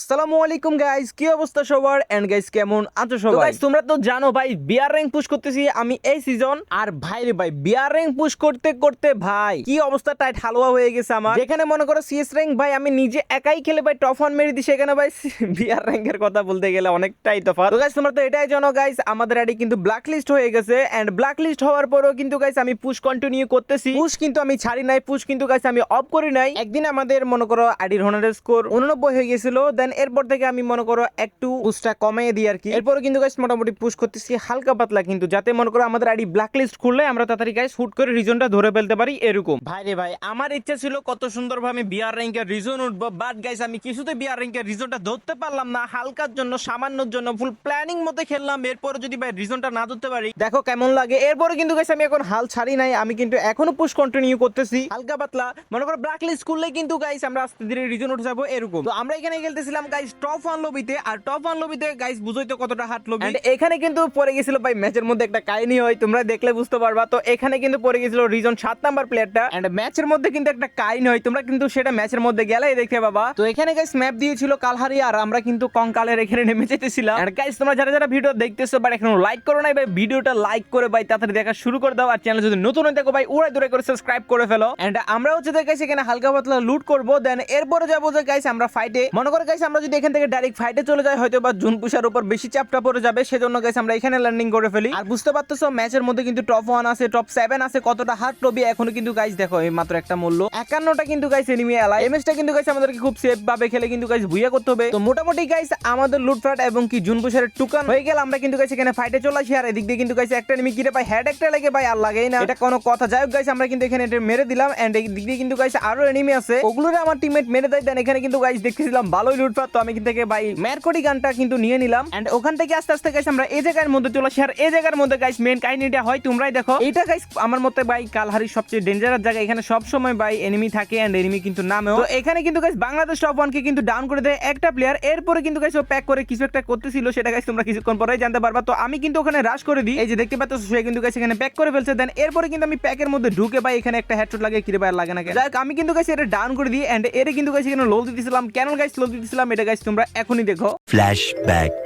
আসসালামু আলাইকুম গাইস কি অবস্থা সবার? এন্ড গাইস কেমন আছো সবাই? তোমরা তো জানো ভাই বিয়ার র্যাঙ্ক পুশ করতেছি আমি এই সিজন আর ভাই রে ভাই বিয়ার র্যাঙ্ক পুশ করতে করতে ভাই কি অবস্থা টাইট হালুয়া হয়ে গেছে আমার। যেখানে মনে করো সিএস র্যাঙ্ক ভাই আমি নিজে একাই খেলে ভাই টপ ওয়ান মেরে দিই সেখানে ভাই বিয়ার র্যাঙ্কের কথা বলতে গেলে অনেকটাই তফাৎ তো গাইস তোমরা তো এটাই জানো গাইস আমাদের আইডি কিন্তু ব্ল্যাক লিস্ট হয়ে গেছে। এন্ড ব্ল্যাক লিস্ট হওয়ার পরেও কিন্তু গাইস আমি পুশ কন্টিনিউ করতেছি। পুশ কিন্তু আমি ছাড়ি নাই পুশ কিন্তু গাইস আমি অফ করি নাই। একদিন আমাদের মনে করো আইডির হনারের স্কোর উননব্বই হয়ে গেছিল দেন এরপর থেকে আমি মনে করো একটু পুশটা কমিয়ে দিই আর কি। এরপরে কিন্তু গাইস মোটামুটি পুশ করতেছি হালকা পাতলা কিন্তু যাতে মনে করো আমাদের আইডি ব্ল্যাক লিস্ট খুললে আমরা তাড়াতাড়ি গাইস হুট করে রিজনটা ধরে ফেলতে পারি এরকম। ভাই রে ভাই আমার ইচ্ছা ছিল কত সুন্দরভাবে আমি বিয়ার র্যাঙ্কের রিজন উঠবো বাট গাইস আমি কিছুতে বিয়ার র্যাঙ্কের রিজনটা ধরতে পারলাম না হালকার জন্য সামান্যর জন্য ফুল প্ল্যানিং মতো খেললাম এরপরে যদি ভাই রিজনটা না ধরতে পারি। দেখো কেমন লাগে এরপরে কিন্তু গাইস আমি এখন হাল ছাড়ি নাই আমি কিন্তু এখনও পুশ কন্টিনিউ করতেছি। হালকা পাতলা মনে করো ব্ল্যাক লিস্ট খুললে কিন্তু গাইস আমরা আস্তে ধীরে রিজন উঠে যাব এরকম। তো আমরা এখানে খেলতেছিলাম গাইস টপ ওয়ান লবিতে আর টপ ওয়ান লবিতে গাইস বুঝোই তো কতটা হাট লবি এখানে কিন্তু পড়ে গেছিল ভাই ম্যাচের মধ্যে একটা কাহিনী হয়, তোমরা দেখলে বুঝতে পারবা। তো এখানে কিন্তু পড়ে গেছিল রিজন সাত নাম্বার প্লেয়ারটা এন্ড ম্যাচের মধ্যে কিন্তু একটা কাহিনী হয়, তোমরা কিন্তু সেটা ম্যাচের মধ্যে গেলেই দেখতে পাবা। তো এখানে গাইস ম্যাপ দিয়েছিল কালহারি আর আমরা কিন্তু কঙ্কালের এখানে নেমে যেতেছিলাম। এন্ড গাইস তোমরা যারা যারা ভিডিও দেখতেছো বাট এখনও লাইক করো নাই ভাই ভিডিওটা লাইক করে ভাই, তাড়াতাড়ি দেখা শুরু করে দাও। আর চ্যানেল যদি নতুন হয়ে থাকো ভাই উড়াই দূরে করে সাবস্ক্রাইব করে ফেলো। এন্ড আমরা হচ্ছে গাইস এখানে হালকা পাতলা লুট করব। দেন এরপরে যাব যে গাইস আমরা ফাইটে মনে করো গাইস আমরা যদি এখান থেকে ডাইরেক্ট ফাইটে চলে যাই হয়তো বা জুন পুষার উপর বেশি চাপটা পড়ে যাবে। সেজন্য গাইস আমরা এখানে ল্যান্ডিং করে ফেলি। আর বুঝতে পারতেছো ম্যাচের মধ্যে কিন্তু টপ ওয়ান আছে টপ সেভেন আছে, কতটা হার্ড লবি এখনও কিন্তু গাইস দেখো, এই মাত্র একটা মূল্য। একান্নটা কিন্তু গাইস এনিমি এলাই এমএসটা কিন্তু গাইস আমাদেরকে খুব সেফ ভাবে খেলে কিন্তু গাইস ভুইয়া করতে হবে। তো মোটামুটি গাইস আমাদের লুটফাট এবং কি জুন পুষারের টুকান হয়ে গেল, আমরা কিন্তু গাইস এখানে ফাইটে চলে আসি। আর এদিক দিয়ে কিন্তু গাইস একটা এনিমি কিরে পাই হেড একটা লাগে ভাই, আর লাগেই না। এটা কোনো কথা। যাই হোক গাইস আমরা কিন্তু এখানে এটা মেরে দিলাম। এন্ড এই দিক দিয়ে কিন্তু গাইস আরও এনিমি আছে। ওগুলোরে আমার টিমমেট মেরে দেয়। দেন এখানে কিন্তু গাইস দেখতেছিলাম, ভালোই লুটফাট তো আমি কিন্তু থেকে ভাই মেরকোটি গানটা কিন্তু নিয়ে নিলাম। এন্ড ওখান থেকে আস্তে আস্তে গাইস আমরা এই জায়গার মধ্যে চলে আসি। আর এই জায়গার মধ্যে গাইস মেন কাহিনীটা হয় তোমরাই দেখো। এটা গাইস আমার মতে ভাই কালহারির সবচেয়ে ডেঞ্জারাস জায়গা। এখানে সব সময় ভাই এনিমি থাকে এন্ড এনিমি কিন্তু নামেও। তো এখানে কিন্তু গাইস বাংলাদেশ টপ ওয়ানকে কিন্তু ডাউন করে দেয় একটা প্লেয়ার এরপরে কিন্তু গাইস ও প্যাক করে কিছু একটা করতেছিল, সেটা গাইস তোমরা কিছুক্ষণ পরেই জানতে পারবা। তো আমি কিন্তু ওখানে রাশ করে দিই। এই যে দেখতে পাচ্ছ, সে কিন্তু গাইস এখানে প্যাক করে ফেলছে। দেন এরপরে কিন্তু আমি প্যাকের মধ্যে ঢুকে ভাই এখানে একটা হেডশট লাগে কিরে ভাই লাগে না? যাই আমি কিন্তু গাইস এটা ডাউন করে দিই। এন্ড এর কিন্তু গাইস এখানে লোল দিতেছিলাম। কেন গাইস লোল দিতেছিলাম? এটা গাইস তোমরা এখনই দেখো। Flashback.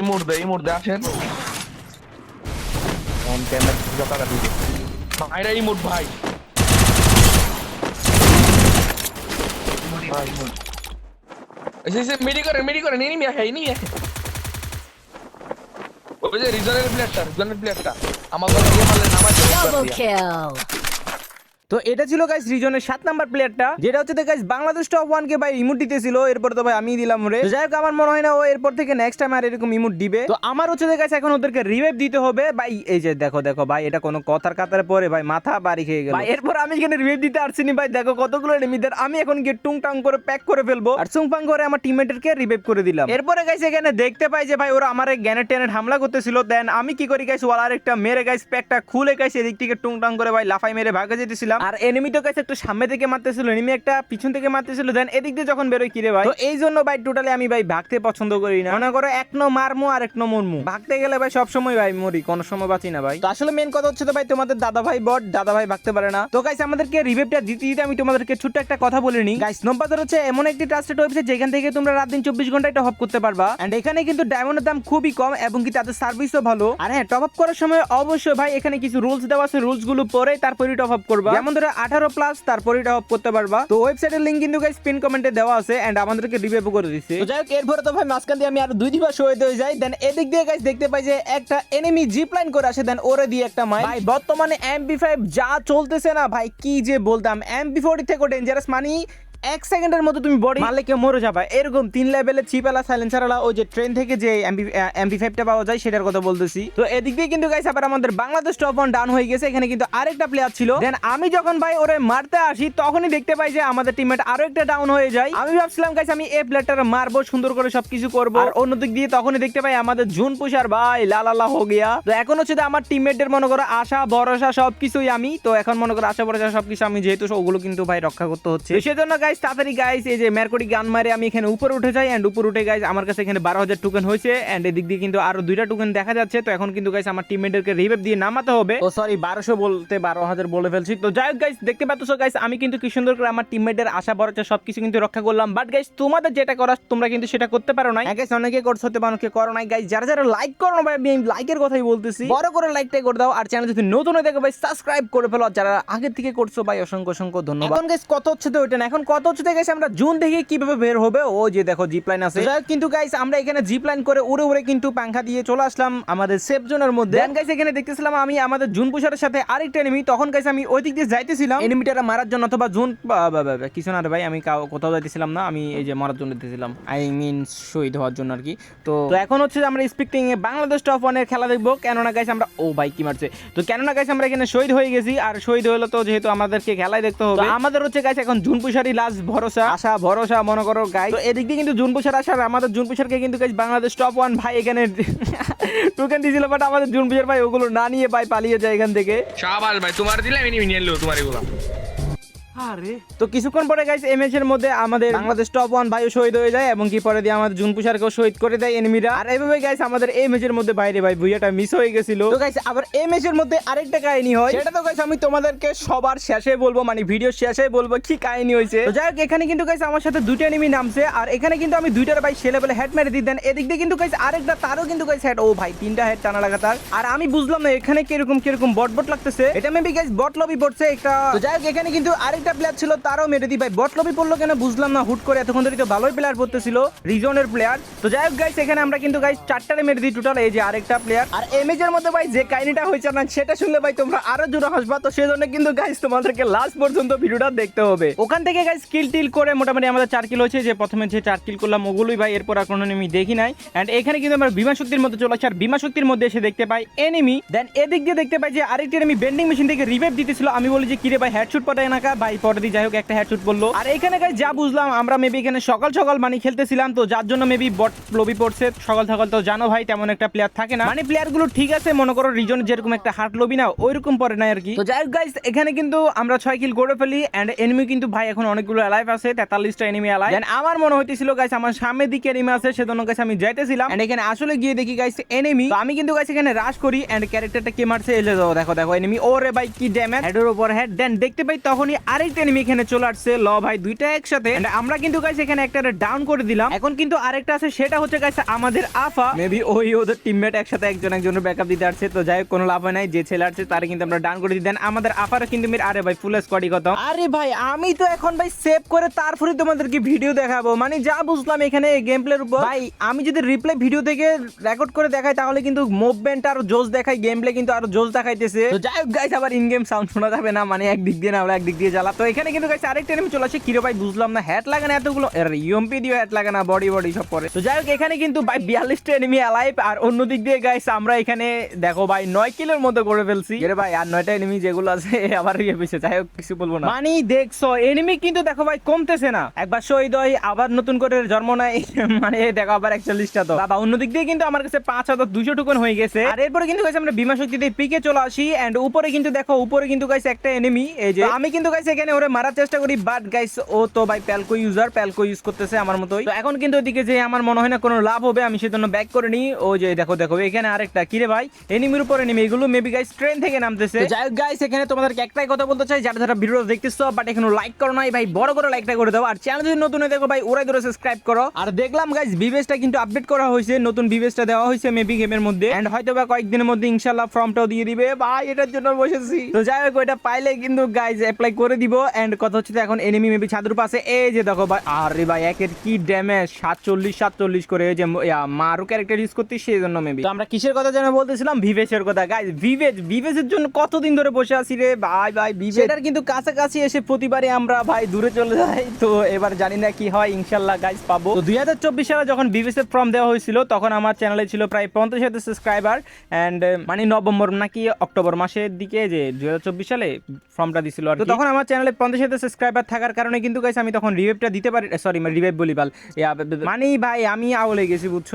ইমোট দে ইমোট দে আসেন। অন ক্যামেরা জকাটা দিবে ভাইরা ইমোট ভাই। ভাই, ইমোট। এসে এসে মেডি করেন মেডি করেন এনিমি আসে এনিমি আসে ওই যে রিজনের প্লেয়ারটা রিজনের প্লেয়ারটা আমার কথা দিয়ে Double kill. তো এটা ছিল গাইস রিজনের সাত নাম্বার প্লেয়ারটা যেটা হচ্ছে গাইস বাংলাদেশ টপ ওয়ান কে ভাই ইমোট দিতেছিল এরপর তো ভাই আমি দিলাম রে। যাই হোক আমার মনে হয় না ও এরপর থেকে নেক্সট টাইম আর এরকম ইমোট দিবে। তো আমার হচ্ছে গাইস এখন ওদেরকে রিভাইভ দিতে হবে। ভাই এই যে দেখো দেখো ভাই এটা কোনো কথার কাতারে পরে ভাই মাথা বাড়ি খেয়ে গেল। ভাই এরপর আমি এখানে রিভাইভ দিতে পারছি না ভাই দেখো কতগুলো এনিমিদের আমি এখন গিয়ে টুং টাং করে প্যাক করে ফেলব। আর চুং পাং করে আমার টিমমেটেরকে রিভাইভ করে দিলাম। এরপরে গাইস এখানে দেখতে পাই যে ভাই ওরা আমার গ্যানের টেনের হামলা করতেছিল। দেন আমি কি করি গাইস ওয়াল আরেকটা মেরে গাইস প্যাকটা খুলে গাইস এদিক থেকে টুং টাং করে ভাই লাফাই মেরে ভাগে যেতেছিলাম। আর এনিমি তো গাইস একটু সামনে থেকে মারতেছিল এনিমি একটা পিছন থেকে মারতেছিল দেন এদিক দিয়ে যখন বেরোয় কিরে ভাই? তো এই জন্য ভাই টোটালি আমি ভাই ভাগতে পছন্দ করি না। মনে করো এক নো মারমু আর এক নো মরমু। ভাগতে গেলে ভাই সব সময় ভাই মরি কোনো সময় বাঁচি না ভাই। তো আসলে মেন কথা হচ্ছে তো ভাই তোমাদের দাদা ভাই বট দাদা ভাই ভাগতে পারে না। তো গাইস আমাদেরকে রিভেভটা দিতে দিতে আমি তোমাদেরকে ছোট্ট একটা কথা বলে নিই। গাইস নোবাজার হচ্ছে এমন একটি ট্রাস্টেড ওয়েবসাইট যেখান থেকে তোমরা রাত দিন চব্বিশ ঘণ্টা এটা হপ করতে পারবা। এন্ড এখানে কিন্তু ডায়মন্ডের দাম খুবই কম এবং কি তাদের সার্ভিসও ভালো। আর হ্যাঁ টপ আপ করার সময় অবশ্যই ভাই এখানে কিছু রুলস দেওয়া আছে। রুলসগুলো পরে তারপরে টপ আপ করবা। যেমন ধরো আঠারো প্লাস তারপরে এটা অফ করতে পারবা। তো ওয়েবসাইটের লিঙ্ক কিন্তু গাইস পিন কমেন্টে দেওয়া আছে এন্ড আমাদেরকে রিভিউ করে দিচ্ছে তো যাই হোক এরপরে তো ভাই মাঝখান দিয়ে আমি আর দুই দিবা শো হয়ে যাই দেন এদিক দিয়ে গাইস দেখতে পাই যে একটা এনিমি জিপ লাইন করে আসে দেন ওরে দিয়ে একটা মাই ভাই বর্তমানে এমপি ফাইভ যা চলতেছে না ভাই কি যে বলতাম। এমপি ফোর্টি থেকে ডেঞ্জারাস মানি এক সেকেন্ডের মধ্যে তুমি বডি মারলে কেউ মরে যাবে। এরকম তিন লেভেলের চিপালা সাইলেন্সারলা ওই যে ট্রেন থেকে যে এমপি এমপি ফাইভটা পাওয়া যায়, সেটার কথা বলতেছি। তো এদিক দিয়ে কিন্তু গাইস আবার আমাদের বাংলাদেশ টপ ওয়ান ডাউন হয়ে গেছে। এখানে কিন্তু আরেকটা প্লেয়ার ছিল। দেন আমি যখন ভাই ওরে মারতে আসি, তখনই দেখতে পাই যে আমাদের টিমমেট আরও একটা ডাউন হয়ে যায়। আমি ভাবছিলাম গাইস আমি এই প্লেয়ারটা মারবো, সুন্দর করে সবকিছু করব। আর অন্য দিক দিয়ে তখনই দেখতে পাই আমাদের জুন পুষার ভাই লালালা হো গিয়া। তো এখন হচ্ছে আমার টিমমেটদের মনে করো আশা, ভরসা সবকিছুই আমি। তো এখন মনে করো আশা, ভরসা সবকিছু আমি, যেহেতু ওগুলো কিন্তু ভাই রক্ষা করতে হচ্ছে। সেজন্য গাইস তাড়াতাড়ি গাইস এই যে মেরকুরি গান মারে আমি এখানে উপরে উঠে যাই এন্ড উপরে উঠে গাইস আমার কাছে এখানে বারো হাজার টোকেন হয়েছে এন্ড এদিক দিয়ে কিন্তু আরও দুইটা টোকেন দেখা যাচ্ছে তো এখন কিন্তু গাইস আমার টিমমেটদেরকে রিভাইভ দিয়ে নামাতে হবে। ও সরি বারোশো বলতে বারো হাজার বলে ফেলছি। তো যাই হোক গাইস দেখতে পাচ্ছ গাইস আমি কিন্তু কি সুন্দর করে আমার টিমমেটের আশা ভরসা সবকিছু কিন্তু রক্ষা করলাম। বাট গাইস তোমাদের যেটা করার তোমরা কিন্তু সেটা করতে পারো না গাইস অনেকে করছ হতে পারো করো নাই। গাইস যারা যারা লাইক করো না ভাই আমি লাইকের কথাই বলতেছি। বড় করে লাইকটাই করে দাও আর চ্যানেল যদি নতুন হয়ে দেখো ভাই সাবস্ক্রাইব করে ফেলো। যারা আগে থেকে করছ ভাই অসংখ্য অসংখ্য ধন্যবাদ। এখন গাইস কত হচ্ছে তো ওইটা না এখন কত হচ্ছে গাইস আমরা জুন থেকে কীভাবে বের হবে? ও যে দেখো জিপ লাইন আছে। কিন্তু গাইস আমরা এখানে জিপ লাইন করে উড়ে উড়ে কিন্তু পাংখা দিয়ে চলে আসলাম আমাদের সেফ জোনের মধ্যে। দেন গাইস এখানে দেখতেছিলাম আমি আমাদের জুন পুষারের সাথে আরেকটা এনিমি তখন গাইস আমি ওই দিক দিয়ে যাইতেছিলাম। এনিমিটারা মারার জন্য অথবা জুন কিছু না রে ভাই আমি কোথাও যাইতেছিলাম না আমি এই যে মারার জন্য দিতেছিলাম। আই মিন শহীদ হওয়ার জন্য আর কি। তো তো এখন হচ্ছে আমরা স্পিকিং এ বাংলাদেশ টপ ওয়ানের খেলা দেখব। কেননা গাইস আমরা ও ভাই কি মারছে। তো কেননা গাইস আমরা এখানে শহীদ হয়ে গেছি। আর শহীদ হলো তো যেহেতু আমাদেরকে খেলায় দেখতে হবে। আমাদের হচ্ছে গাইস এখন জুন পুষারি লাস্ট ভরসা আশা ভরসা মনে করো গাই তো এদিক দিয়ে কিন্তু জুন পুষার আসার আমাদের জুন পুষারকে কিন্তু গাইজ বাংলাদেশ টপ ওয়ান ভাই এখানে টোকেন দিয়েছিল বাট আমাদের জুন পুষার ভাই ওগুলো না নিয়ে ভাই পালিয়ে যায় এখান থেকে। শাবাশ ভাই তোমার দিলে আমি নিয়ে তোমার এগুলো। তো কিছুক্ষণ পরে গাইস এই ম্যাচের মধ্যে আমাদের বাংলাদেশ টপ ওয়ান ভাইও শহীদ হয়ে যায়, এবং কি পরে দিয়ে আমাদের জুন পুষারকেও শহীদ করে দেয় এনিমিরা আর এইভাবে গাইস আমাদের এই ম্যাচের মধ্যে, বাইরে ভাই, ভুইয়াটা মিস হয়ে গেছিল। তো গাইস আবার এই ম্যাচের মধ্যে আরেকটা কাহিনী হয়। সেটা তো গাইস আমি তোমাদেরকে সবার শেষে বলব মানে ভিডিও শেষে বলব কি কাহিনী হয়েছে। তো যাই হোক, এখানে কিন্তু গাইস আমার সাথে দুইটা এনিমি নামছে, আর এখানে কিন্তু আমি দুইটার ভাই সেলে বলে হেড মেরে দিই দেন। এদিক দিয়ে কিন্তু গাইস আরেকটা, তারও কিন্তু গাইস হেড ও ভাই, তিনটা হেড টানা লাগাতার। আর আমি বুঝলাম না, এখানে কীরকম কীরকম বট বট লাগতেছে। এটা মেবি গাইস বট লবি পড়ছে একটা। তো যাই হোক, এখানে কিন্তু আরেকটা প্লেয়ার ছিল, তারও মেরে দিই। ভাই বট লবি পড়ল কেন? বুঝলাম না, হুট করে এতক্ষণ ধরে তো ভালোই প্লেয়ার পড়তেছিল রিজনের প্লেয়ার তো যাই হোক গাইস এখানে আমরা কিন্তু গাইস চারটারে মেরে দিই টোটাল এই যে আরেকটা প্লেয়ার আর এমএজের মধ্যে, ভাই, যে কাহিনীটা হয়েছে না, সেটা শুনলে, ভাই, তোমরা আরও জোরে হাসবা। তো সেজন্য কিন্তু গাইস তোমাদেরকে লাস্ট পর্যন্ত ভিডিওটা দেখতে হবে। ওখান থেকে গাইস কিল টিল করে মোটামুটি আমাদের চার কিল হয়েছে। যে প্রথমে যে চার কিল করলাম, ওগুলোই, ভাই, এরপর আর কোনো আমি দেখি নাই। এন্ড এখানে কিন্তু আমরা বিমা শক্তির মধ্যে চলে আসি। আর বিমা শক্তির মধ্যে এসে দেখতে পাই এনিমি দেন এদিক দিয়ে দেখতে পাই যে আরেকটি এনিমি বেন্ডিং মেশিন থেকে রিভাইভ দিতেছিল। আমি বলি যে, কিরে ভাই হেডশুট এনাকা ভাই পরে দিয়ে যাই হোক, একটা হেডশুট পড়ল আর এখানে গাইস যা বুঝলাম, আমরা মেবি এখানে সকাল সকাল মানে খেলতেছিলাম, তো যার জন্য মেবি বট লবি পড়ছে। সকাল সকাল তো জানো ভাই, তেমন একটা প্লেয়ার থাকে না। মানে প্লেয়ারগুলো ঠিক আছে, মনে করো রিজন যেরকম একটা হার্ট লবি না, ওইরকম পরে না আর কি। তো যাই হোক গাইস এখানে কিন্তু আমরা ছয় কিল করে ফেলি এন্ড এনিমি কিন্তু ভাই এখন অনেকগুলো অ্যালাইভ আছে, তেতাল্লিশটা এনিমি অ্যালাইভ আমার মনে হইতেছিল গাইস আমার সামনের দিকে এনিমি আছে, সেজন্য গাইস আমি যাইতেছিলাম। এন্ড এখানে আসলে গিয়ে দেখি গাইস এনিমি তো আমি কিন্তু গাইস এখানে রাশ করি এন্ড ক্যারেক্টারটা কে মারছে এলে দাও দেখো দেখো এনিমি ওরে ভাই, কি ড্যামেজ হেডের উপর হেড দেন দেখতে পাই তখনই আরেকটা এনিমি এখানে চলে আসছে। ল ভাই দুইটা একসাথে। আমরা কিন্তু গাইস এখানে একটা ডাউন করে দিলাম। এখন কিন্তু আরেকটা আছে সেটা হচ্ছে গাইস আমাদের আফা। মেবি ওই ওদের টিমমেট একসাথে একজন একজনের ব্যাকআপ দিতে আসছে তো যাই হোক কোনো লাভ হয় নাই। যে ছেলে আসছে তার কিন্তু আমরা ডাউন করে দিই দেন। আমাদের আফারও কিন্তু আরে ভাই ফুল স্কোয়াডই কত। আরে ভাই আমি তো এখন ভাই সেভ করে তারপরে তোমাদেরকে ভিডিও দেখাবো। মানে যা বুঝলাম এখানে গেম প্লের উপর। ভাই আমি যদি রিপ্লে ভিডিও থেকে রেকর্ড করে দেখাই তাহলে কিন্তু মুভমেন্ট আরও জোস দেখাই গেম প্লে কিন্তু আরও জোস দেখাইতেছে। তো যাই হোক গাইস আবার ইন গেম সাউন্ড শোনা যাবে না। মানে একদিক দিয়ে না আমরা একদিক দিয়ে জ্বালা তো এখানে কিন্তু গাইস আরেকটা এনিমি চলে আসে কিরে ভাই বুঝলাম না হ্যাট লাগে না এতগুলো। ইউএমপি দিয়ে হ্যাট লাগে না বডি বডি সব পরে তো যাই হোক এখানে কিন্তু ভাই বিয়াল্লিশটা এনিমি অ্যালাইভ আর অন্য দিক দিয়ে গাইস আমরা এখানে দেখো ভাই নয় কিলোর মতো করে ফেলছি। এরে ভাই আর নয়টা এনিমি যেগুলো আছে আবার ইয়ে পেয়েছে যাই হোক কিছু বলব না। মানে দেখছ এনিমি কিন্তু দেখো ভাই কমতেছে না। একবার শহীদ হয় আবার নতুন করে জন্ম নেয় মানে দেখো আবার একচল্লিশটা তো বাবা অন্য দিক দিয়ে কিন্তু আমার কাছে পাঁচ হাজার দুশো টুকুন হয়ে গেছে। আর এরপরে কিন্তু গাইছে আমরা বিমা শক্তি দিয়ে পিকে চলে আসি এন্ড উপরে কিন্তু দেখো উপরে কিন্তু গাইছে একটা এনিমি এই যে আমি কিন্তু গাইছে এখানে ওরে মারার চেষ্টা করি বাট গাইস ও তো ভাই প্যালকো ইউজার প্যালকো ইউজ করতেছে আমার মতোই। তো এখন কিন্তু ওদিকে যে আমার মনে হয় না কোনো লাভ হবে, আমি সেজন্য ব্যাক করে নিই। ও যে দেখো দেখো, এখানে আরেকটা, কিরে ভাই? এনিমির উপর এনিমি এগুলো মেবি গাইস ট্রেন থেকে নামতেছে। যাই হোক গাইস এখানে তোমাদেরকে একটাই কথা বলতে চাই, যারা যারা ভিডিও দেখতেছো বাট এখনও লাইক করো নাই, ভাই, বড় করে লাইকটা করে দাও। আর চ্যানেল যদি নতুন দেখো, ভাই, ওরাই ধরে সাবস্ক্রাইব করো। আর দেখলাম গাইস বিবেসটা কিন্তু আপডেট করা হয়েছে, নতুন বিবেসটা দেওয়া হয়েছে মেবি গেমের মধ্যে। এন্ড হয়তো বা কয়েকদিনের মধ্যে ইনশাআল্লাহ ফর্মটাও দিয়ে দিবে। ভাই, এটার জন্য বসেছি। তো যাই হোক, ওইটা পাইলে কিন্তু গাইস অ্যাপ্লাই করে দিব। এন্ড কথা হচ্ছে এখন এনিমি মেবি ছাদের পাশে এই যে দেখো ভাই, আরে ভাই, একের কি ড্যামেজ সাতচল্লিশ সাতচল্লিশ করে যে মারু ক্যারেক্টার ইউজ করতে সেই জন্য মেবি আমরা কিসের কথা যেন বলতেছিলাম? ভিভেসের কথা। গাইস ভিভেজ ভিভেজের জন্য কতদিন ধরে বসে আছি রে ভাই ভাই ভিভেজ এটার কিন্তু কাছাকাছি এসে প্রতিবারে আমরা ভাই দূরে চলে যাই। তো এবার জানি না কি হয়, ইনশাল্লাহ গাইস পাবো। তো দুই হাজার চব্বিশ সালে যখন বিবিসের ফর্ম দেওয়া হয়েছিল, তখন আমার চ্যানেলে ছিল প্রায় পঞ্চাশ হাজার সাবস্ক্রাইবার অ্যান্ড মানে নভেম্বর নাকি অক্টোবর মাসের দিকে যে দুই হাজার চব্বিশ সালে ফর্মটা দিছিল আর তখন আমার চ্যানেল চ্যানেলে পঞ্চাশ হাজার সাবস্ক্রাইবার থাকার কারণে কিন্তু গাইস আমি তখন রিভাইভটা দিতে পারি সরি রিভাইভ বলি বাল। ইয়া, ব- ব- মানে ভাই আমি আউলে গেছি বুঝছ?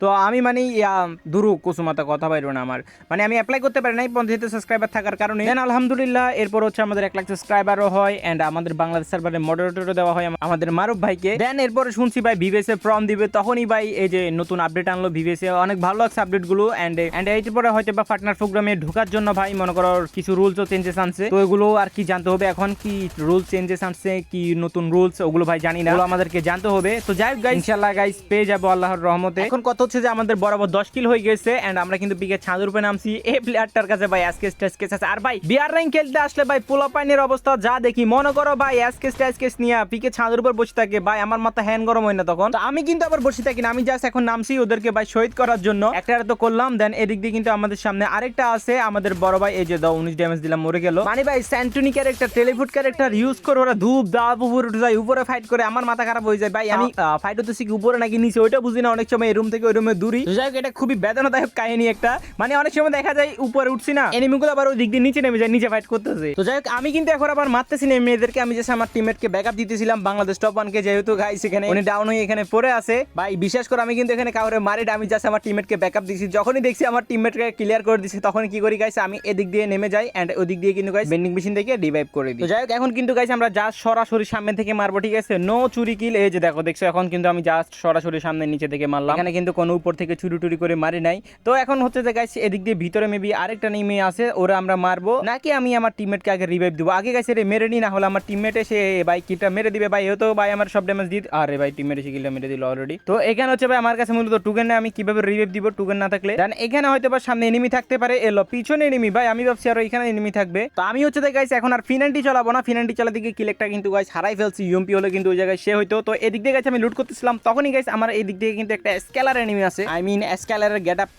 তো আমি মানে দুরু কুসুমাতা কথা বাইরো না আমার। মানে আমি অ্যাপ্লাই করতে পারি নাই পঞ্চাশ হাজার সাবস্ক্রাইবার থাকার কারণে। দেন আলহামদুলিল্লাহ এরপর হচ্ছে আমাদের এক লাখ সাবস্ক্রাইবারও হয় অ্যান্ড আমাদের বাংলাদেশ সার্ভারে মডারেটরও দেওয়া হয় আমাদের মারুফ ভাইকে। দেন এরপরে শুনছি ভাই ভিভেসে ফর্ম দিবে তখনই ভাই এই যে নতুন আপডেট আনলো ভিভেসে অনেক ভালো লাগছে আপডেটগুলো অ্যান্ড অ্যান্ড এরপরে হয়তো বা পার্টনার প্রোগ্রামে ঢোকার জন্য ভাই মনে করো কিছু রুলসও চেঞ্জেস আনছে। তো এগুলো আর কি জানতে হবে এখন। কি রুলস চেঞ্জেস আনছে কি নতুন রুলস ওগুলো ভাই জানি না। আমাদেরকে জানতে হবে। তো যাই হোক গাইস ইনশাআল্লাহ গাইস পেয়ে যাব আল্লাহর রহমতে। এখন কত হচ্ছে যে আমাদের বরাবর দশ কিল হয়ে গেছে এন্ড আমরা কিন্তু পিকে ছাদের উপরে নামছি। এই প্লেয়ারটার কাছে ভাই অ্যাসকেস টেসকেস আছে। আর ভাই বিয়ার র্যাঙ্ক খেলতে আসলে ভাই পোলা পাইনের অবস্থা যা দেখি মনে করো ভাই অ্যাসকেস টেসকেস নিয়ে পিকে ছাদের উপর বসে থাকে। ভাই আমার মাথা হ্যান গরম হয় না তখন। তো আমি কিন্তু আবার বসে থাকি না আমি জাস্ট এখন নামছি ওদেরকে ভাই শহীদ করার জন্য। একটা তো করলাম দেন এদিক দিয়ে কিন্তু আমাদের সামনে আরেকটা আছে। আমাদের বড় ভাই এই যে দাও উনিশ ড্যামেজ দিলাম মরে গেল। মানে ভাই স্যান্টনি ক্যারেক্টার টেলিফুড ক্যারেক্টার ইউজ করে ওরা ধূপ দাপ উপরে উঠে যায় উপরে ফাইট করে আমার মাথা খারাপ হয়ে যায়। ভাই আমি ফাইট হতে শিখি উপরে নাকি নিচে ওইটা বুঝি না অনেক সময় এই রুম থেকে ওই রুমে দূরি। যাই হোক এটা খুবই বেদনাদায়ক কাহিনী একটা। মানে অনেক সময় দেখা যায় উপরে উঠছি না এনিমিগুলো আবার ওই দিক দিয়ে নিচে নেমে যায় নিচে ফাইট করতেছে। তো যাই হোক আমি কিন্তু এখন আবার মারতেছি না মেয়েদেরকে। আমি জাস্ট আমার টিমমেটকে ব্যাকআপ দিতেছিলাম বাংলাদেশ টপ ওয়ানকে যেহেতু গাইস এখানে উনি ডাউন হয়ে এখানে পড়ে আছে। ভাই বিশেষ করে আমি কিন্তু এখানে কাউরে মারি আমি জাস্ট আমার টিমমেটকে ব্যাকআপ দিছি। যখনই দেখছি আমার টিমমেটকে ক্লিয়ার করে দিছি তখন কি করি গাইস আমি এদিক দিয়ে নেমে যাই এন্ড ওদিক দিয়ে কিন্তু গাইস বেন্ডিং মেশিন থেকে রিভাইভ করে দিই। যাই হোক এখন কিন্তু গাইস আমরা জাস্ট সরাসরি সামনে থেকে মারবো, ঠিক আছে? নো চুরি কিল এই যে দেখো, দেখছ? এখন কিন্তু আমি জাস্ট সরাসরি সামনে নিচে থেকে মারলাম। এখানে কিন্তু কোনো উপর থেকে চুরি টুরি করে মারি নাই। তো এখন হচ্ছে যে গাইস এদিক দিয়ে ভিতরে মেবি আরেকটা নেমে আছে, ওরা আমরা মারবো। নাকি আমি আমার টিমমেটকে আগে রিভাইভ দিব? আগে গাইস রে মেরে নি, না হলে আমার টিমমেট এসে ভাই কিটা মেরে দিবে, ভাই এও ভাই, আমার সব ড্যামেজ দিত আরে ভাই টিমমেট এসে কিলটা মেরে দিল অলরেডি তো এখানে হচ্ছে ভাই, আমার কাছে মূলত টুকেন আমি কীভাবে রিভাইভ দিব টুকেন না থাকলে? দেন এখানে হয়তো বা সামনে এনিমি থাকতে পারে, এলো, পিছনে এনিমি ভাই, আমি ভাবছি আরও এখানে এনিমি থাকবে। তো আমি হচ্ছে গাইস এখন আর ফিনান্টি চালাবো না। ফিনান্টি চালাতে গিয়ে কিলেকটা কিন্তু গাইস হারাই ফেলছি। ইউএমপি হলে কিন্তু ওই জায়গায় সে হয়তো তো এদিক দিয়ে গাইস আমি লুট করতেছিলাম। তখনই গাইস আমার এই দিক দিয়ে কিন্তু একটা স্কেলার এনিমি আছে। আই মিন স্কেলারের গেট আপ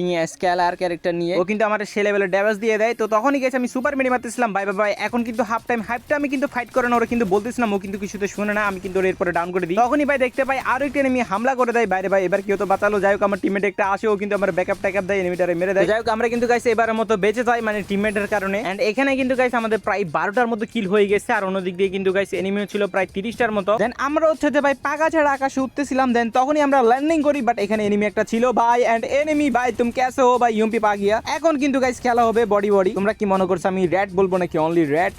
নিয়ে স্কেলার ক্যারেক্টার নিয়ে। ও কিন্তু আমার সে লেভেলের ড্যামেজ দিয়ে দেয়। তো তখনই গেছে আমি সুপার মেডি মারতেছিলাম। ভাই ভাই এখন কিন্তু হাফ টাইম হাফটা আমি কিন্তু ফাইট করে না। ওরা কিন্তু বলতেছিলাম, ও কিন্তু কিছুতে শুনে না। আমি কিন্তু এরপরে ডাউন করে দিই। তখনই ভাই দেখতে পাই আরও একটা এনিমি হামলা করে দেয়। বাইরে ভাই, এবার কেউ তো বাঁচালো। যাই হোক, আমার টিমমেট একটা আসে, ও কিন্তু আমার ব্যাকআপ ট্যাকআপ দেয় এনিমিটারে মেরে দেয়। যাই হোক, আমরা কিন্তু গাইছে এবারের মতো বেঁচে যাই মানে টিমমেটের কারণে। এন্ড এখানে কিন্তু গাইছে আমাদের প্রায় বারোটার মতো কিল হয়ে গেছে আর অন্যদিক দিয়ে কিন্তু গাইস এনিমিও ছিল প্রায় তিরিশটার মতো। দেন আমরা হচ্ছে যে ভাই পাগা ছাড়া আকাশে উঠতেছিলাম দেন তখনই আমরা ল্যান্ডিং করি বাট এখানে এনিমি একটা ছিল ভাই অ্যান্ড এনিমি ভাই, তুমি কেসে হো ভাই ইউম্পি পা গিয়া এখন কিন্তু গাইস খেলা হবে বডি বডি তোমরা কি মনে করছ আমি র্যাট বলব নাকি অনলি র্যাট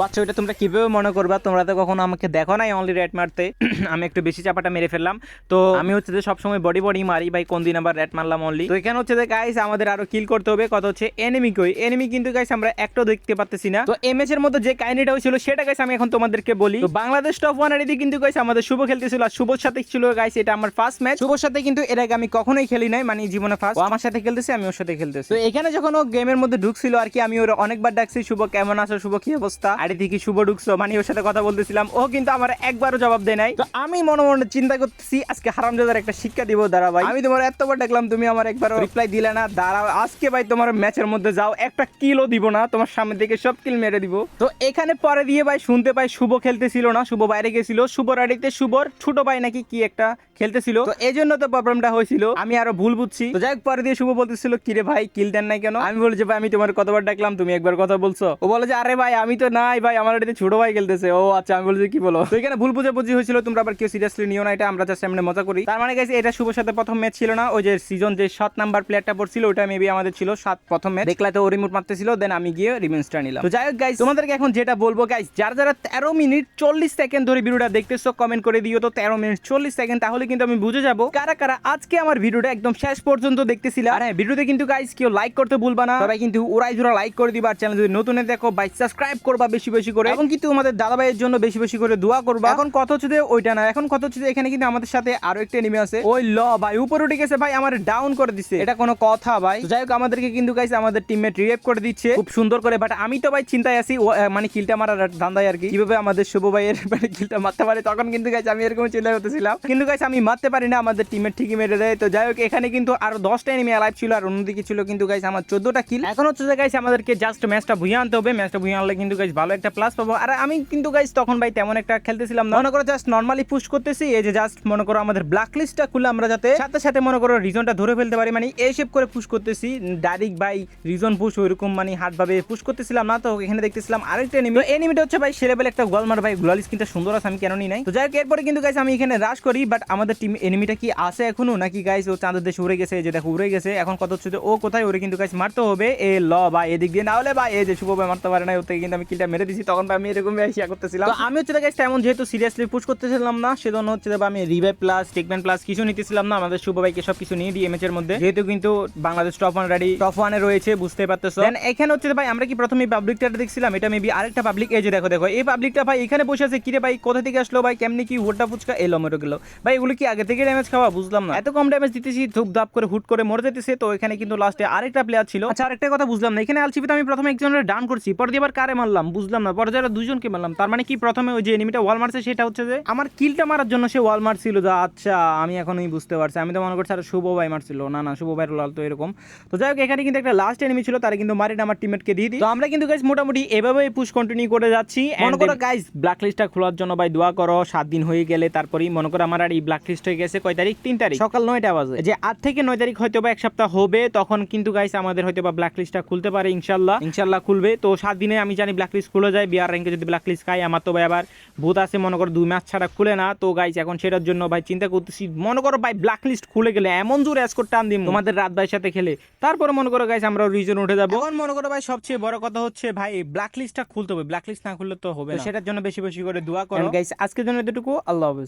আচ্ছা ওইটা তোমরা কীভাবে মনে করবা? তোমরা তো কখনো আমাকে দেখো নাই অনলি র্যাট মারতে। আমি একটু বেশি চাপাটা মেরে ফেললাম। তো আমি হচ্ছে যে সবসময় বডি বডি মারি, ভাই, কোন দিন আবার র্যাট মারলাম অনলি তো এখানে হচ্ছে যে গাইস আমাদের আরও কিল করতে হবে। কত হচ্ছে এনিমি কই? এনিমি কিন্তু গাইস আমরা একটাও দেখতে পাচ্তেছি না। তো এমএস এর মধ্যে যে কাহিনীটা হয়েছিল সেটা গাইস আমি এখন তোমাদেরকে বলি। তো বাংলাদেশ টপ ওয়ান এদিকে কিন্তু গাইস আমাদের শুভ খেলতেছিল। আর শুভর সাথে ছিল গাইস এটা আমার ফার্স্ট ম্যাচ শুভর সাথে কিন্তু এর আগে আমি কখনোই খেলি নাই মানে জীবনে ফার্স্ট আমার সাথে খেলতেছি আমি ওর সাথে খেলতেছি। তো এখানে যখন ও গেমের মধ্যে ঢুকছিল, আর কি, আমি ওর অনেকবার ডাকছি, শুভ, কেমন আছো? শুভ, কি অবস্থা? আর এদিকে শুভ ঢুকছো মানে ওর সাথে কথা বলতেছিলাম। ও কিন্তু আমার একবারও জবাব দেয় নাই। তো আমি মনে মনে চিন্তা করতেছি আজকে হারামজাদার একটা শিক্ষা দিব দাঁড়া ভাই। আমি তোমার এতবার ডাকলাম তুমি আমার একবারও রিপ্লাই দিলে না। দাঁড়াও আজকে ভাই তোমার ম্যাচের মধ্যে যাও। একটা কিলও দিব না। তোমার সামনে থেকে সব কিল মেরে দিব। তো এখানে পরে দিয়ে ভাই শুনতে পাই শুভ খেলতেছিল না শুভ বাইরে গেছিল। শুভ রাডিতে শুভর ছোট ভাই নাকি কি একটা খেলতেছিল। তো এই জন্য তো প্রবলেমটা হয়েছিল। আমি আরও ভুল বুঝছি। তো যাই পরে দিয়ে শুভ বলতেছিল কিরে ভাই কিল দেন নাই কেন? আমি বলছি ভাই আমি তোমার কতবার ডাকলাম তুমি একবার কথা বলছো? ও বলে যে আরে ভাই আমি তো নাই ভাই, আমার এটাতে ছোট ভাই খেলতেছে। ও আচ্ছা আমি বলছি, কি বলো? তো এখানে ভুল বুঝে বুঝি হয়েছিল, তোমরা আবার কেউ সিরিয়াসলি নিও না, এটা আমরা জাস্ট এমনি মজা করি। তার মানে গেছে এটা শুভর সাথে প্রথম ম্যাচ ছিল না, ওই যে সিজন যে সাত নাম্বার প্লেয়ারটা পড়ছিল ওটা মেবি আমাদের ছিল সাত, প্রথম ম্যাচ দেখলে তো ও রিমোট মারতেছিল দেন আমি গিয়ে রিভেন্সটা নিলাম। তো যাই হোক গাইস তোমাদেরকে এখন যেটা বলব গাইস যারা যারা তেরো মিনিট চল্লিশ সেকেন্ড ধরে ভিডিওটা দেখতেছো কমেন্ট করে দিও তো তেরো মিনিট চল্লিশ সেকেন্ড তাহলে কিন্তু আমি বুঝে যাব কারা কারা আজকে আমার ভিডিওটা একদম শেষ পর্যন্ত দেখতেছিল। আর হ্যাঁ ভিডিওতে কিন্তু গাইস কেউ লাইক করতে ভুলবা না। সবাই কিন্তু উড়াই জোড়া লাইক করে দিবা, আর চ্যানেল যদি নতুন দেখো ভাই সাবস্ক্রাইব করবা বেশি বেশি করে। এবং কিন্তু আমাদের দাদা ভাইয়ের জন্য বেশি বেশি করে দোয়া করবা। এখন কত হচ্ছে যে ওইটা না। এখন কত হচ্ছে যে এখানে কিন্তু আমাদের সাথে আরও একটা এনিমি আছে। ওই ল ভাই উপরে উঠে গেছে ভাই আমার ডাউন করে দিচ্ছে এটা কোনো কথা ভাই। যাই হোক আমাদেরকে কিন্তু গাইছে আমাদের টিমমেট রিয়েভ করে দিচ্ছে। খুব সুন্দর করে বাট আমি তো ভাই চিন্তায় আছি মানে কিলটা মারার ধান্দায় আর কি। কীভাবে আমাদের শুভ ভাইয়ের মানে কিলটা মারতে পারে তখন কিন্তু গাইছে আমি এরকম চিন্তা করতেছিলাম। কিন্তু গাইছে আমি মারতে পারি না আমাদের টিমের ঠিকই মেরে দেয়। তো যাই হোক এখানে কিন্তু আরও দশটা এনিমি অ্যালাইভ ছিল আর অন্যদিকে ছিল কিন্তু গাইস আমার চোদ্দটা কিল এখন হচ্ছে যে গাইস আমাদেরকে জাস্ট ম্যাচটা ভুইয়ে আনতে হবে। ম্যাচটা ভুইয়ে আনলে কিন্তু গাইস ভালো ভালো একটা প্লাস পাবো। আর আমি কিন্তু গাইস তখন ভাই তেমন একটা খেলতেছিলাম মনে করো জাস্ট নর্মালি পুশ করতেছি, এই যে জাস্ট মনে করো আমাদের ব্ল্যাক লিস্টটা খুলে আমরা যাতে সাথে সাথে মনে করো রিজনটা ধরে ফেলতে পারি। মানে এই শেপ করে পুশ করতেছি ডাইরেক্ট ভাই রিজন পুশ ওইরকম মানে হার্ড ভাবে পুশ করতেছিলাম না। তো এখানে দেখতেছিলাম আরেকটা এনিমি এনিমিটা হচ্ছে ভাই সে লেভেল একটা গোলমার ভাই। গ্লোয়াল স্কিনটা সুন্দর আছে, আমি কেন নি নাই। তো যাই হোক, এরপরে কিন্তু গাইস আমি এখানে রাশ করি বাট আমাদের টিম এনিমিটা কি আছে এখনও? নাকি গাইস ও চাঁদের দেশে উড়ে গেছে যে দেখো উড়ে গেছে। এখন কত হচ্ছে ও কোথায়? ওরে কিন্তু গাইস মারতে হবে। এ ল বা এদিক দিয়ে। না হলে বা এই যে শুভ মারতে পারে না ওতে কিন্তু আমি কিলটা মেরে দিছি তখন আমি এরকম ইয়া করতেছিলাম। তো আমি হচ্ছে গাইস তেমন যেহেতু সিরিয়াসলি পুশ করতেছিলাম না সেজন্য হচ্ছে আমি রিভাইভ প্লাস টেকম্যান প্লাস কিছু নিতেছিলাম না আমাদের শুভ ভাইকে সব কিছু নিয়ে দিই এমএচ এর মধ্যে। যেহেতু কিন্তু Bangladesh top one ready top ওয়ানে রয়েছে বুঝতে পারতেছো। দেন এখানে হচ্ছে ভাই আমরা কি প্রথমে পাবলিকটা দেখছিলাম এটা মেবি আরেকটা পাবলিক এই যে দেখো দেখো এই পাবলিকটা ভাই এখানে বসে আছে কিরে ভাই কোথা থেকে আসলো ভাই কেমনি কি হোটটা ফুচকা এলো মেরো গেলো ভাই এগুলো কি আগে থেকে ড্যামেজ খাওয়া বুঝলাম না। এত কম ড্যামেজ দিতেছি ধূপ ধাপ করে হুট করে মরে যেতেছে তো এখানে কিন্তু লাস্টে আরেকটা প্লেয়ার ছিল। আচ্ছা আরেকটা কথা বুঝলাম না এখানে আলসিপিতে আমি প্রথমে একজনের ডান করছি পরে দিয়ে আবার কারে মারলাম বুঝলাম না। পরে যারা দুজনকে মারলাম তার মানে কি প্রথমে ওই যে এনিমিটা ওয়াল মারছে সেটা হচ্ছে যে আমার কিলটা মারার জন্য সে ওয়াল মারছিল যা আচ্ছা আমি এখনই বুঝতে পারছি। আমি তো মনে করছি আর শুভ ভাই মারছিল। না না শুভ ভাই লাল তো এরকম। তো যাই হোক এখানে কিন্তু একটা লাস্ট এনিমি ছিল তারা কিন্তু মারিটা আমার টিমমেটকে দিয়ে দিই। তো আমরা কিন্তু গাইস মোটামুটি এভাবেই পুশ কন্টিনিউ করে যাচ্ছি। মনে করো গাইস ব্ল্যাক লিস্টটা খোলার জন্য ভাই দোয়া করো সাত দিন হয়ে গেলে তারপরেই মনে করো আমার আর এই ব্ল্যাক লিস্ট হয়ে গেছে কয় তারিখ? তিন তারিখ। সকাল নয়টা বাজে। যে আট থেকে নয় তারিখ হয়তো বা এক সপ্তাহ হবে তখন কিন্তু গাইস আমাদের হয়তো বা ব্ল্যাক লিস্টটা খুলতে পারে ইনশাল্লাহ ইনশাল্লাহ খুলবে। তো সাত দিনে আমি জানি ব্ল্যাক লিস্ট খুলে যায় বিয়ার র্যাঙ্কে যদি ব্ল্যাক লিস্ট খাই আমার তো ভাই আবার ভূত আছে মনে করো দুই ম্যাচ ছাড়া খুলে না। তো গাইছে এখন সেটার জন্য ভাই চিন্তা করতেছি মনে করো ভাই ব্ল্যাক লিস্ট খুলে গেলে এমন জোর অ্যাসকোর টান দিম। তোমাদের রাত ভাইয়ের সাথে খেলে। তারপর মনে করো গাইছে আমরা রিজন উঠে যাব। এখন মনে করো ভাই সবচেয়ে বড় কথা হচ্ছে ভাই ব্ল্যাক লিস্টটা খুলতে হবে। ব্ল্যাক লিস্ট না খুললে তো হবে না। সেটার জন্য বেশি বেশি করে দোয়া করো। গাইছে আজকের জন্য এতটুকু। আল্লাহ হাফেজ।